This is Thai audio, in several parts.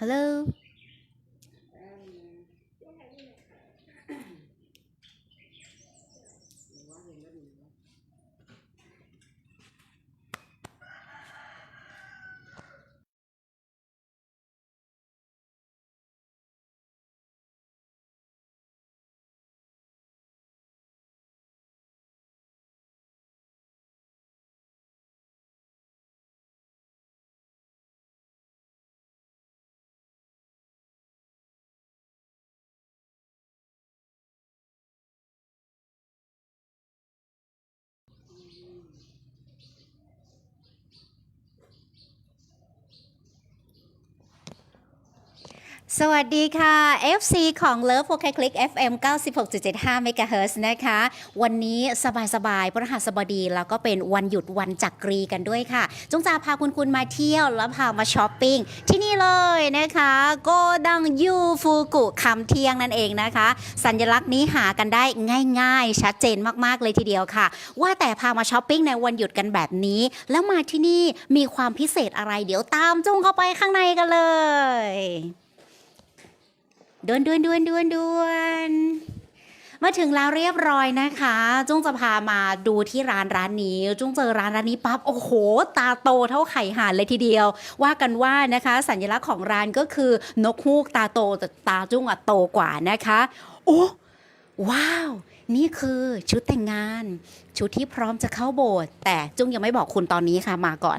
ฮั สวัสดีค่ะ FC ของ Love 4 K Click FM 96.75 MHz นะคะ วันนี้สบายๆพระหัสบดีแล้วก็เป็นวันหยุดวันจักรีกันด้วยค่ะ จงจาพาคุณคุณมาเที่ยวแล้วพามาช้อปปิ้งที่นี่เลยนะคะโกดังยูฟูกุคำเที่ยงนั่นเองนะคะ สัญลักษณ์นี้หากันได้ง่ายๆ ชัดเจนมากๆเลยทีเดียวค่ะ ว่าแต่พามาช้อปปิ้งในวันหยุดกันแบบนี้ แล้วมาที่นี่มีความพิเศษอะไรเดี๋ยวตามจุงเข้าไปข้างในกันเลย ดวนดวนดวนดวนดวนมาถึงแล้วเรียบร้อยนะคะ จุ้งจะพามาดูที่ร้านร้านนี้ จุ้งเจอร้านร้านนี้ปั๊บ โอ้โห ตาโตเท่าไข่ห่านเลยทีเดียว ว่ากันว่านะคะ สัญลักษณ์ของร้านก็คือนกฮูกตาโตแต่ตาจุ้งอะโตกว่านะคะ โอ้ว้าว นี่คือชุดแต่งงาน ชุดที่พร้อมจะเข้าโบสถ์แต่จุ้งยังไม่บอกคุณตอนนี้ค่ะมาก่อน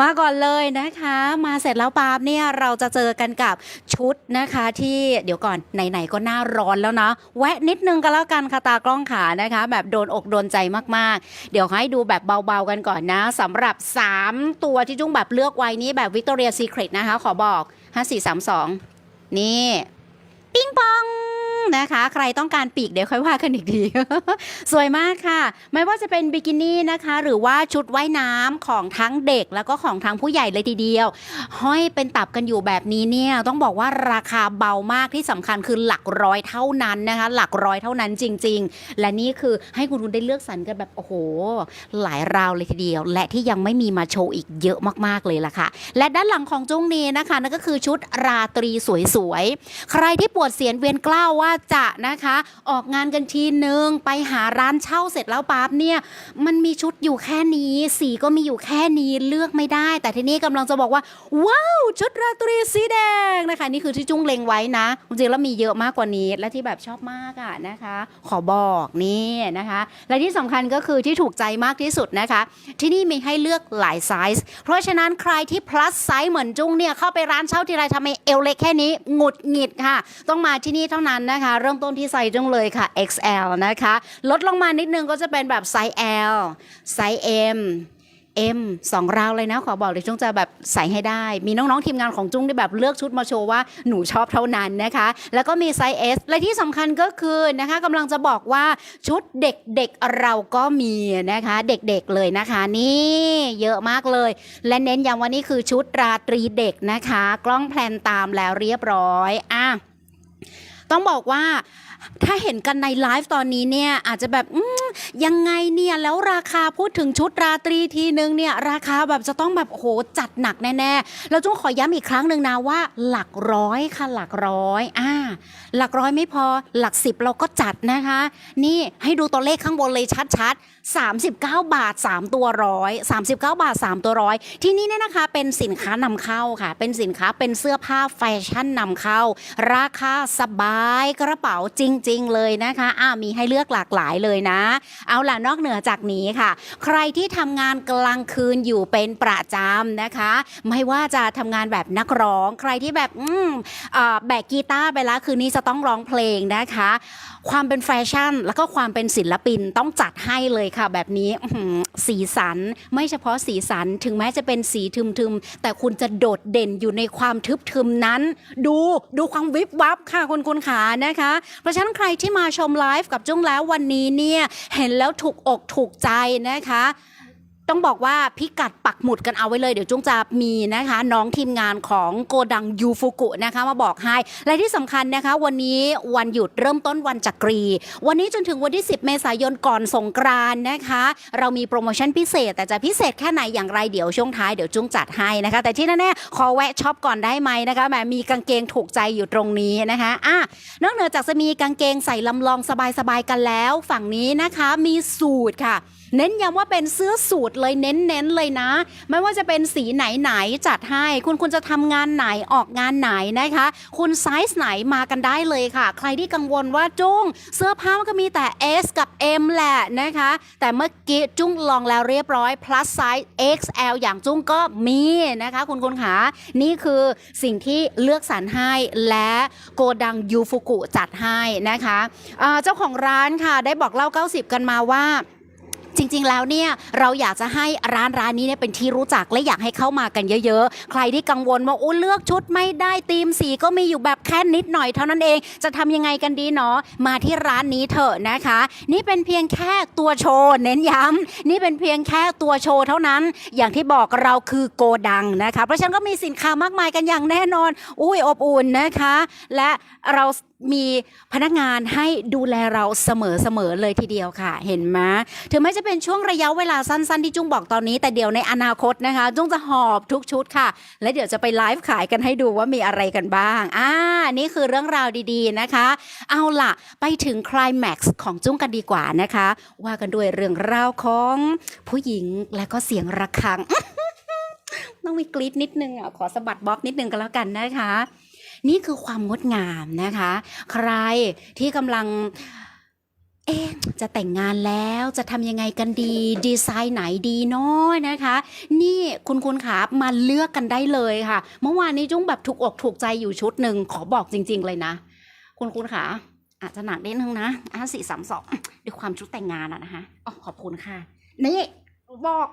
มาก่อนเลยนะคะ มาเสร็จแล้วปาบเนี่ยเราจะเจอกันกับชุดนะคะที่เดี๋ยวก่อนไหนๆก็หน้าร้อนแล้วนะแวะนิดนึงก็แล้วกันค่ะตากล้องขานะคะ แบบโดนอกโดนใจมากๆ เดี๋ยวให้ดูแบบเบาๆกันก่อนนะสำหรับ 3 ตัวที่จุ้งแบบเลือกไว้นี้แบบ Victoria Secret นะคะ ขอบอก 5432 นี่ ปิ้งปอง นะคะ ใครต้องการปีกเดี๋ยวค่อยว่ากันอีกที สวยมากค่ะ ไม่ว่าจะเป็นบิกินี่นะคะ หรือว่าชุดว่ายน้ำของทั้งเด็กแล้วก็ของทั้งผู้ใหญ่เลยทีเดียว ห้อยเป็นตับกันอยู่แบบนี้เนี่ยต้องบอกว่าราคาเบามากที่สำคัญคือหลักร้อยเท่านั้นนะคะ หลักร้อยเท่านั้นจริง ๆ และนี่คือให้คุณคุณได้เลือกสรรกันแบบโอ้โห หลายราวเลยทีเดียว และที่ยังไม่มีมาโชว์อีกเยอะมากๆเลยล่ะค่ะ และด้านหลังของจุ้งนี้นะคะนั่นก็คือชุดราตรีสวยๆใครที่ปวดเสียนเวียนกล้าวว่าจะนะคะออกงานกันทีนึงไปหาร้านเช่าเสร็จแล้วปั๊บเนี่ยมันมีชุดอยู่แค่นี้ สีก็มีอยู่แค่นี้เลือกไม่ได้ แต่ทีนี้กำลังจะบอกว่า ว้าว ชุดราตรีสีแดงนะคะ นี่คือที่จุ้งเล็งไว้นะจริงๆแล้วมีเยอะมากกว่านี้ และที่แบบชอบมากอะนะคะ ขอบอกนี่นะคะ และที่สำคัญก็คือที่ถูกใจมากที่สุดนะคะ ที่นี่มีให้เลือกหลายไซส์เพราะฉะนั้นใครที่ plus size เหมือนจุ้งเนี่ยเข้าไปร้านเช่าทีไรทำไมเอวเล็กแค่นี้หงุดหงิดค่ะ ต้องมาที่นี่เท่านั้นนะคะเริ่มต้นที่ไซส์จุ้งเลยค่ะ XL นะคะ ลดลงมานิดนึงก็จะเป็นแบบไซส์ L ไซส์ M M สองราวเลยนะ ขอบอกเลยจุ้งจะแบบใส่ให้ได้ มีน้องๆทีมงานของจุ้งที่แบบเลือกชุดมาโชว์ว่าหนูชอบเท่านั้นนะคะ แล้วก็มีไซส์ S และที่สำคัญก็คือนะคะกำลังจะบอกว่าชุดเด็กๆเราก็มีนะคะ เด็กๆเลยนะคะ นี่เยอะมากเลย และเน้นย้ำว่านี่คือชุดราตรีเด็กนะคะ กล้องแพลนตามแล้วเรียบร้อยอะ ต้องบอกว่า ถ้าเห็นกันในไลฟ์ตอนนี้เนี่ยอาจจะแบบยังไงเนี่ยแล้วราคาพูดถึงชุดราตรีทีนึงเนี่ยราคาแบบจะต้องแบบโหจัดหนักแน่ๆแล้วจุ้งขอย้ำอีกครั้งหนึ่งนะว่า หลักร้อยค่ะหลักร้อยอ่าหลักร้อยไม่พอหลักสิบเราก็จัดนะคะ นี่ให้ดูตัวเลขข้างบนเลยชัดๆ 39 บาท 3 ตัวร้อย39 บาท 3 ตัวร้อยที่นี่เนี่ยนะคะเป็นสินค้านำเข้าค่ะ เป็นสินค้าเป็นเสื้อผ้าแฟชั่นนำเข้า ราคาสบายกระเป๋าจริงๆ เลยนะคะอ่ามีให้เลือกหลากหลายเลยนะ เอาล่ะนอกเหนือจากนี้ค่ะ ใครที่ทำงานกลางคืนอยู่เป็นประจำนะคะ ไม่ว่าจะทำงานแบบนักร้อง ใครที่แบบอืมอ่าแบกกีตาร์ไปแล้วคืนนี้จะต้องร้องเพลงนะคะ ความเป็นแฟชั่น แล้วก็ความเป็นศิลปินต้องจัดให้เลยค่ะ แบบนี้สีสันไม่เฉพาะสีสันถึงแม้จะเป็นสีทึมๆ แต่คุณจะโดดเด่นอยู่ในความทึบทึมนั้น ดูดูความวิบวับค่ะคุณคุณขานะคะเพราะฉะนั้นานใครที่มาชมไลฟ์กับจุ้งแล้ววันนี้เนี่ยเห็นแล้วถูกอกถูกใจนะคะ ต้องบอกว่าพิกัดปักหมุดกันเอาไว้เลย เดี๋ยวจุ้งจะมีนะคะ น้องทีมงานของโกดังยูฟุกุนะคะมาบอกให้ และที่สำคัญนะคะ วันนี้วันหยุดเริ่มต้นวันจักรี วันนี้จนถึงวันที่ 10 เมษายนก่อนสงกรานนะคะ เรามีโปรโมชั่นพิเศษ แต่จะพิเศษแค่ไหนอย่างไรเดี๋ยวช่วงท้ายเดี๋ยวจุ้งจัดให้นะคะ แต่ที่แน่ๆขอแวะช็อปก่อนได้ไหมนะคะแหมมีกางเกงถูกใจอยู่ตรงนี้นะคะอะนอกเหนือจากจะมีกางเกงใส่ลำลองสบายๆกันแล้ว ฝั่งนี้นะคะมีสูตรค่ะ เน้นย้ำว่าเป็นเสื้อสูตรเลยเน้นๆเลยนะ ไม่ว่าจะเป็นสีไหนๆจัดให้ คุณคุณจะทำงานไหนออกงานไหนนะคะ คุณไซส์ไหนมากันได้เลยค่ะ ใครที่กังวลว่าจุ้ง เสื้อผ้ามันก็มีแต่ S กับ M แหละนะคะ แต่เมื่อกี้จุ้งลองแล้วเรียบร้อย plus size XL อย่างจุ้งก็มีนะคะ คุณคุณขานี่คือสิ่งที่เลือกสรรให้และโกดังยูฟุกุจัดให้นะคะเจ้าของร้านค่ะได้บอกเล่า 90 กันมาว่า จริง ๆ แล้วเนี่ยเราอยากจะให้ร้านร้านนี้เนี่ยเป็นที่รู้จักและอยากให้เข้ามากันเยอะๆ ใครที่กังวลว่าโอ้เลือกชุดไม่ได้ธีมสีก็มีอยู่แบบแค่นิดหน่อยเท่านั้นเอง จะทำยังไงกันดีเนาะมาที่ร้านนี้เถอะนะคะ นี่เป็นเพียงแค่ตัวโชว์เน้นย้ำนี่เป็นเพียงแค่ตัวโชว์เท่านั้น อย่างที่บอกเราคือโกดังนะคะ เพราะฉะนั้นก็มีสินค้ามากมายกันอย่างแน่นอน อุ้ยอบอุ่นนะคะ และเรามีพนักงานให้ดูแลเราเสมอๆเลยทีเดียวค่ะ เห็นไหมถึงแม้จะเป็นช่วงระยะเวลาสั้นๆที่จุ้งบอกตอนนี้ แต่เดี๋ยวในอนาคตนะคะ จุ้งจะหอบทุกชุดค่ะ และเดี๋ยวจะไปไลฟ์ขายกันให้ดูว่ามีอะไรกันบ้าง อ่า นี่คือเรื่องราวดีๆนะคะ เอาล่ะ ไปถึงคลายแม็กซ์ของจุ้งกันดีกว่านะคะ ว่ากันด้วยเรื่องราวของผู้หญิงและก็เสียงระฆังต้องมีกรีดนิดนึงอะขอสะบัดบ๊อบนิดนึงก็แล้วกันนะคะ นี่คือความงดงามนะคะ ใครที่กำลังเอ๊จะแต่งงานแล้วจะทำยังไงกันดี ดีไซน์ไหนดีเนาะนะคะ นี่คุณคุณขามาเลือกกันได้เลยค่ะ เมื่อวานนี้จุ้งแบบถูกอกถูกใจอยู่ชุดหนึ่งขอบอกจริง ๆ เลยนะ คุณคุณขาอาจจะหนักนิดนึงนะอะสี่สามสองด้วยความชุดแต่งงานอะนะคะอ๋อขอบคุณค่ะ นี่บอก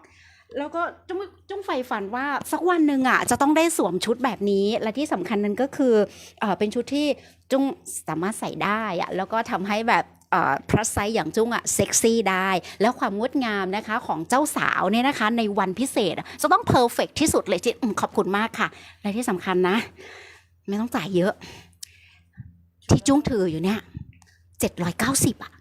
แล้วก็จุ้งจุ้งใฝ่ฝันว่าสักวันหนึ่งอะจะต้องได้สวมชุดแบบนี้ และที่สำคัญนั้นก็คือเออเป็นชุดที่จุ้งสามารถใส่ได้อะแล้วก็ทำให้แบบเอ่อพระไซส์อย่างจุ้งอะเซ็กซี่ได้ แล้วความงดงามนะคะของเจ้าสาวเนี่ยนะคะ ในวันพิเศษ จะต้องเพอร์เฟกที่สุดเลยจิขอบคุณมากค่ะ และที่สำคัญนะ ไม่ต้องจ่ายเยอะ ที่จุ้งถืออยู่เนี่ยเจ็ดร้อยเก้าสิบอะ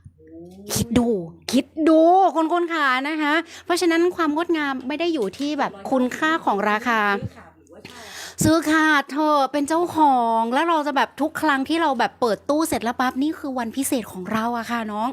คิดดู คิดดูคนคนขานะคะ เพราะฉะนั้นความงดงามไม่ได้อยู่ที่แบบคุณค่าของราคา ซื้อขาดเธอะเป็นเจ้าของแล้วเราจะแบบทุกครั้งที่เราแบบเปิดตู้เสร็จแล้วปั๊บนี่คือวันพิเศษของเราอะค่ะน้อง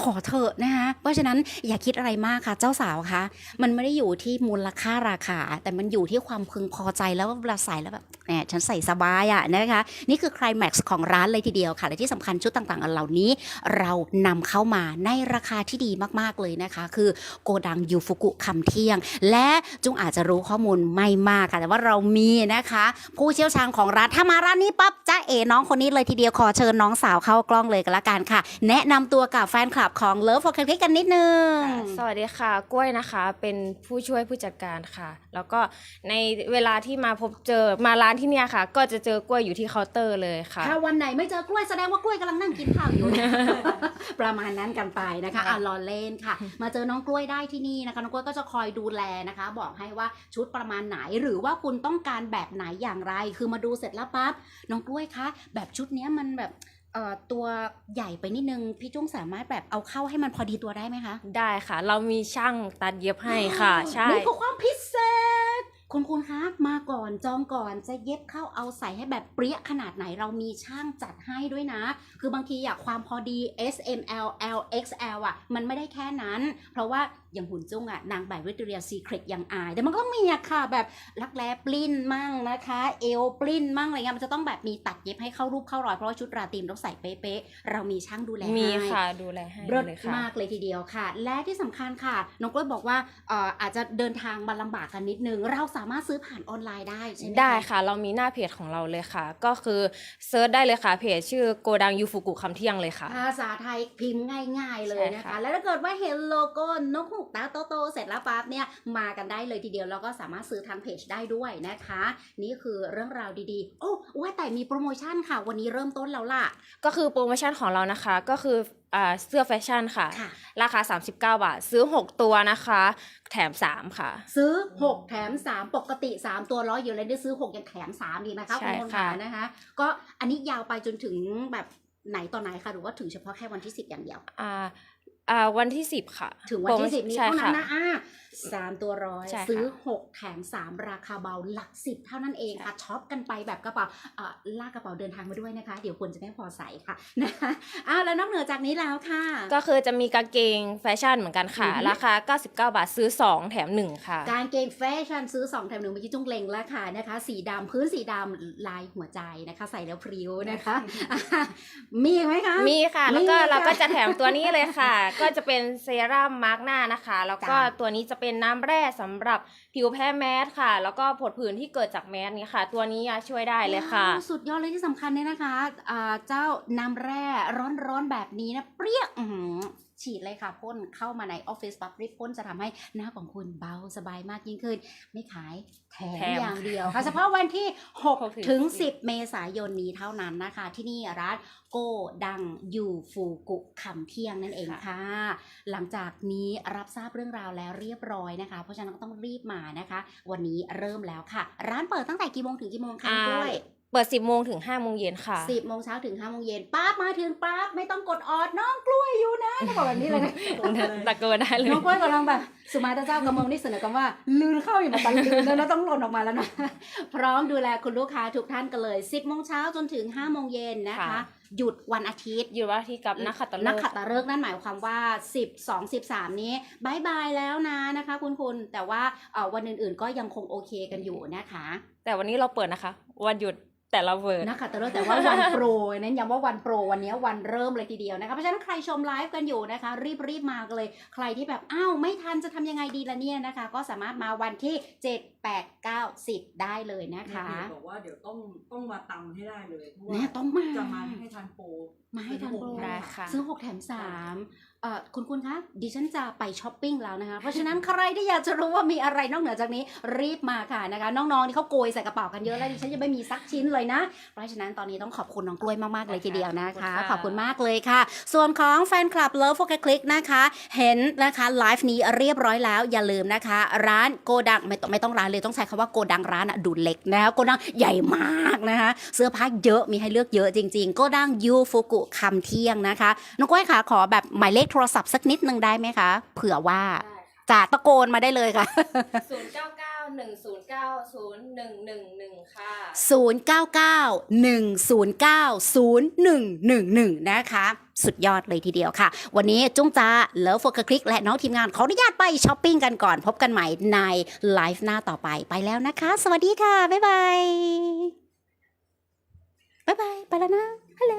ขอเถอะนะคะเพราะฉะนั้นอย่าคิดอะไรมากค่ะ เจ้าสาวคะมันไม่ได้อยู่ที่มูลค่าราคา แต่มันอยู่ที่ความพึงพอใจแล้วเวลาใส่แล้วแบบแหมฉันใส่สบายอะนะคะนี่คือคลายแม็กซ์ของร้านเลยทีเดียวค่ะ และที่สำคัญชุดต่างๆเหล่านี้ เรานำเข้ามาในราคาที่ดีมากๆเลยนะคะ คือโกดังยูฟุกุคำเที่ยง และจุงอาจจะรู้ข้อมูลไม่มากค่ะ แต่ว่าเรามีนะคะ ผู้เชี่ยวชาญของร้านถ้ามาร้านนี้ปั๊บจ้าเอ๋น้องคนนี้เลยทีเดียวขอเชิญน้องสาวเข้ากล้องเลยกันละกันค่ะ แนะนำตัวกับแฟนคลับของ Love for Cake กันนิดนึง สวัสดีค่ะ กล้วยนะคะ เป็นผู้ช่วยผู้จัดการค่ะ แล้วก็ในเวลาที่มาพบเจอมาร้านที่เนี่ยค่ะ ก็จะเจอกล้วยอยู่ที่เคาน์เตอร์เลยค่ะ ถ้าวันไหนไม่เจอกล้วยแสดงว่ากล้วยกำลังนั่งกินข้าวอยู่ ประมาณนั้นกันไปนะคะอะรอเล่นค่ะ มาเจอน้องกล้วยได้ที่นี่นะคะ น้องกล้วยก็จะคอยดูแลนะคะ บอกให้ว่าชุดประมาณไหนหรือว่าคุณต้องการแบบไหนอย่างไร คือมาดูเสร็จแล้วปั๊บน้องกล้วยคะแบบชุดเนี้ยมันแบบ เอ่อตัวใหญ่ไปนิดนึง พี่จุ้งสามารถแบบเอาเข้าให้มันพอดีตัวได้ไหมคะได้ค่ะ เรามีช่างตัดเย็บให้ค่ะ ใช่ นี่คือความพิเศษ คุณคุณคะมาก่อนจองก่อนจะเย็บเข้าเอาใส่ให้แบบเปรี้ยขนาดไหนเรามีช่างจัดให้ด้วยนะ คือบางทีอยากความพอดี S M L L X L อะ มันไม่ได้แค่นั้น เพราะว่าอย่างหุ่นจุ้งอะ นางแบบวิตเตอเรียซีเครตยังอาย แต่มันก็มีอะค่ะแบบรักแร้ปลิ้นมั่งนะคะ เอวปลิ้นมั่งอะไรเงี้ยมันจะต้องแบบมีตัดเย็บให้เข้ารูปเข้ารอย เพราะว่าชุดราตรีมต้องใส่เป๊ะๆเรามีช่างดูแลให้มีค่ะดูแลให้เลิศเลยค่ะมากเลยทีเดียวค่ะ และที่สำคัญค่ะน้องกล้วยบอกว่าเอ่ออาจจะเดินทางมาลำบากกันนิดนึงเราสามารถซื้อผ่านออนไลน์ได้ใช่ไหมได้ค่ะ เรามีหน้าเพจของเราเลยค่ะ ก็คือเซิร์ชได้เลยค่ะเพจชื่อโกดังยูฟุกุคำเที่ยงเลยค่ะ ภาษาไทยพิมพ์ง่าย ๆเลยนะใช่คะค่ะแล้วถ้าเกิดว่าเห็นโลโก้นกหูกตาโตๆเสร็จแล้วปั๊บเนี่ยมากันได้เลยทีเดียวแล้วก็สามารถซื้อทางเพจได้ด้วยนะคะ นี่คือเรื่องราวดีๆ โอ้ว่าแต่มีโปรโมชั่นค่ะ วันนี้เริ่มต้นแล้วล่ะ ก็คือโปรโมชั่นของเรานะคะก็คืออ่า เสื้อแฟชั่นค่ะค่ะ ราคา 39 บาท ซื้อ 6 ตัวนะคะ แถม 3 ค่ะ ซื้อ 6 แถม 3 ปกติ 3 ตัวร้อยอยู่เลยได้ซื้อ 6 ยังแถม 3 ดีนะคะใช่คุณคนค่ะขานะคะ ก็อันนี้ยาวไปจนถึงแบบไหนต่อไหนคะหรือว่าถึงเฉพาะแค่วันที่ 10 อย่างเดียวอ่า อ่าวันที่10ค่ะถึงวันที่10นี้ใช่เท่านั้ค่ะนนะอ่าสามตัวร้อยใช่ค่ะซื้อ6แถม3ราคาเบาหลักสิบเท่านั้นเองค่ะช็อปกันไปแบบกระเป๋าอ่าลากกระเป๋าเดินทางมาด้วยนะคะ เดี๋ยวควรจะไม่พอใส่ค่ะนะคะอ้าวแล้วนอกเหนือจากนี้แล้วค่ะ ก็คือจะมีกางเกงแฟชั่นเหมือนกันค่ะอือฮึราคา 99 บาทซื้อ 2 แถม 1 ค่ะ การเกงแฟชั่นซื้อ 2 แถมหนึ่งเมื่อกี้จุ้งเล็งแล้วค่ะนะคะ สีดำพื้นสีดำลายหัวใจนะคะ ใส่แล้วพริ้วนะคะอะมีอีกไหมคะ มีค่ะ แล้วก็มีค่ะเราก็จะแถมตัวนี้เลยค่ะก็จะเป็นเซรั่มมาร์กหน้านะคะ แล้วก็จ้ะ ตัวนี้จะเป็นน้ำแร่สำหรับผิวแพ้แมสค่ะ แล้วก็ผดผื่นที่เกิดจากแมสนี้ค่ะ ตัวนี้ช่วยได้เลยค่ะ ว้าวสุดยอดเลยที่สำคัญเนี่ยนะคะอ่าเจ้าน้ำแร่ร้อนๆแบบนี้นะ เปรี้ยอื้อหือ ฉีดเลยค่ะพ่นเข้ามาในออฟฟิศปั๊บรีบพ่นจะทำให้หน้าของคุณเบาสบายมากยิ่งขึ้น ไม่ขายแถมแถมอย่างเดียวค่ะเฉพาะวันที่ 6 ถึถึงง10 เมษายนนี้เท่านั้นนะคะ ที่นี่ร้านโกดังยูฟูกุคำเที่ยงนั่นเองค่ะ หลังจากนี้รับทราบเรื่องราวแล้วเรียบร้อยนะคะ เพราะฉะนั้นก็ต้องรีบมานะคะ วันนี้เริ่มแล้วค่ะ ร้านเปิดตั้งแต่กี่โมงถึงกี่โมงคะอ่ากล้วย เปิด 10โมงถึง5โมงเย็นค่ะ สิบโมงเช้าถึงห้าโมงเย็นป้าบมาถึงป้าบไม่ต้องกดออดน้องกล้วยอยู่นะจะบอกแบบนี้เลยนะ ตะโกนได้เลย น้องกล้วยกำลังแบบสุมาตาเจ้ากำมงนี่เสนอกันว่า ลืนเข้าอยู่มาตันลืนแล้วนะต้องหล่นออกมาแล้วนะ พร้อมดูแลคุณลูกค้าทุกท่านกันเลย 10โมงเช้าจนถึง5โมงเย็นนะคะ ค่ะ หยุดวันอาทิตย์ อยู่วันอาที่กับนักขัตฤกษ์ นักขัตฤกษ์นั่นหมายความว่า 10 2 13 นี้บายบายแล้วนะนะคะคุณคุณแต่ว่าเอ่อวันอื่นๆก็ยังคงโอเคกันอยู่นะคะ แต่วันนี้เราเปิดนะคะ วันหยุด แต่ละเวิร์ดนะคะแต่ละแต่ว่าวันโปรเน้นย้ำว่าวันโปรวันนี้วันเริ่มเลยทีเดียวนะคะเพราะฉะนั้นใครชมไลฟ์กันอยู่นะคะ รีบรีบมากเลย ใครที่แบบอ้าวไม่ทันจะทำยังไงดีละเนี่ยนะคะ ก็สามารถมาวันที่ 7 8 9 10 ได้เลยนะคะในเพจบอกว่าเดี๋ยวต้องต้องมาตำให้ได้เลยเพราะแน่ว่าต้องมา จะมาให้ทันโปรมาให้ทันโปร ได้ค่ะ ซื้อ 6 แถม3เอ่อคุณคุณคะดิฉันจะไปช้อปปิ้งแล้วนะคะ เพราะฉะนั้นใครที่อยากจะรู้ว่ามีอะไรนอกเหนือจากนี้รีบมาค่ะนะคะ น้องๆนี่เขาโกยใส่กระเป๋ากันเยอะแล้วดิฉันยังไม่มีสักชิ้นเลยนะ เพราะฉะนั้นตอนนี้ต้องขอบคุณน้องกล้วยมากๆเลยทีเดียวนะคะ ขขออบบคุคุณณมากค่ะเลยค่ะ ส่วนของแฟนคลับ Love f o c u s Click นะคะ เห็นนะคะไลฟ์นี้เรียบร้อยแล้วอย่าลืมนะคะ ร้านโกดังไม่ต้องไม่ต้องร้านเลยต้องใช้คำว่าโกดังร้านอะดูเล็กนะคะโกดังใหญ่มากนะคะเสื้อผ้าเยอะมีให้เลือกเยอะจริง ๆ โกดังยูฟุกุคำเที่ยงนะคะน้องกล้วยค่ะขอแบบหมายเลขโทรศัพท์สักนิดนึงได้ไหมคะ เผื่อว่าจะตะโกนมาได้เลยค่ะศู นย์เก้าเก้าหนึ่งศูนย์เก้าศูนย์หนึ่งหนึ่งหนึ่งค่ะ 0991090111 นะคะ สุดยอดเลยทีเดียวค่ะ วันนี้จุ้งจ้าเลิฟโฟกัสคลิก และน้องทีมงานขออนุญาตไปช้อปปิ้งกันก่อน พบกันใหม่ในไลฟ์หน้าต่อไปไปแล้วนะคะ สวัสดีค่ะ บ๊ายบาย บ๊ายบาย ไปแล้วนะฮัลโหล